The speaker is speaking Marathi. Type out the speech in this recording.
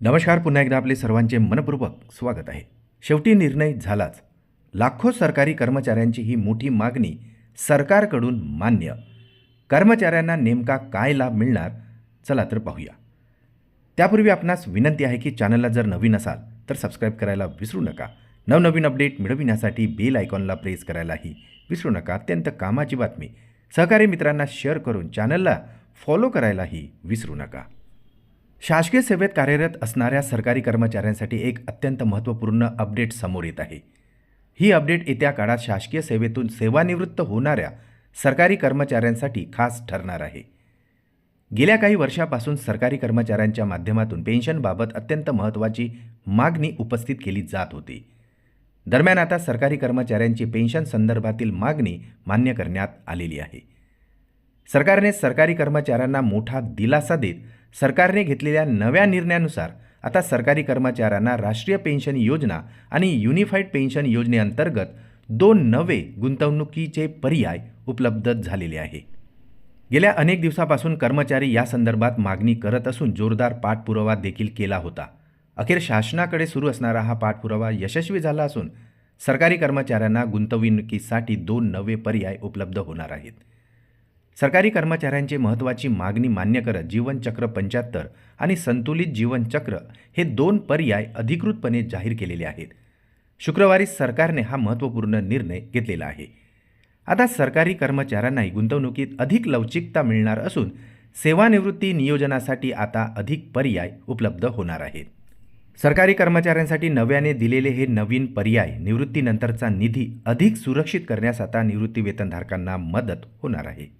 नमस्कार पुन्हा एकदा आपले सर्वांचे मनपूर्वक स्वागत आहे. शेवटी निर्णय झालाच. लाखो सरकारी कर्मचाऱ्यांची ही मोठी मागणी सरकारकडून मान्य. कर्मचाऱ्यांना नेमका काय लाभ मिळणार? चला तर पाहूया. त्यापूर्वी आपणास विनंती आहे की चॅनलला जर नवीन असाल तर सबस्क्राईब करायला विसरू नका. नवनवीन अपडेट मिळविण्यासाठी बेल आयकॉनला प्रेस करायलाही विसरू नका. अत्यंत कामाची बातमी. सहकारी मित्रांना शेअर करून चॅनलला फॉलो करायलाही विसरू नका. शासकीय सेवेत कार्यरत असणाऱ्या सरकारी कर्मचाऱ्यांसाठी एक अत्यंत महत्त्वपूर्ण अपडेट समोर येत आहे. ही अपडेट येत्या काळात शासकीय सेवेतून सेवानिवृत्त होणाऱ्या सरकारी कर्मचाऱ्यांसाठी खास ठरणार आहे. गेल्या काही वर्षापासून सरकारी कर्मचाऱ्यांच्या माध्यमातून पेन्शनबाबत अत्यंत महत्त्वाची मागणी उपस्थित केली जात होती. दरम्यान आता सरकारी कर्मचाऱ्यांची पेन्शन संदर्भातील मागणी मान्य करण्यात आलेली आहे. सरकारने सरकारी कर्मचाऱ्यांना मोठा दिलासा देत सरकारने घेतलेल्या नव्या निर्णयानुसार आता सरकारी कर्मचाऱ्यांना राष्ट्रीय पेन्शन योजना आणि युनिफाईड पेन्शन योजनेअंतर्गत दोन नवे गुंतवणुकीचे पर्याय उपलब्ध झालेले आहे. गेल्या अनेक दिवसापासून कर्मचारी या संदर्भात मागणी करत असून जोरदार पाठपुरावा देखील केला होता. अखेर शासनाकडे सुरू असणारा हा पाठपुरावा यशस्वी झाला असून सरकारी कर्मचाऱ्यांना गुंतवणुकीसाठी दोन नवे पर्याय उपलब्ध होणार आहेत. सरकारी कर्मचाऱ्यांची महत्त्वाची मागणी मान्य करत जीवनचक्र पंच्याहत्तर आणि संतुलित जीवनचक्र हे दोन पर्याय अधिकृतपणे जाहीर केलेले आहेत. शुक्रवारी सरकारने हा महत्त्वपूर्ण निर्णय घेतलेला आहे. आता सरकारी कर्मचाऱ्यांनाही गुंतवणुकीत अधिक लवचिकता मिळणार असून सेवानिवृत्ती नियोजनासाठी आता अधिक पर्याय उपलब्ध होणार आहेत. सरकारी कर्मचाऱ्यांसाठी नव्याने दिलेले हे नवीन पर्याय निवृत्तीनंतरचा निधी अधिक सुरक्षित करण्यास आता निवृत्ती वेतनधारकांना मदत होणार आहे.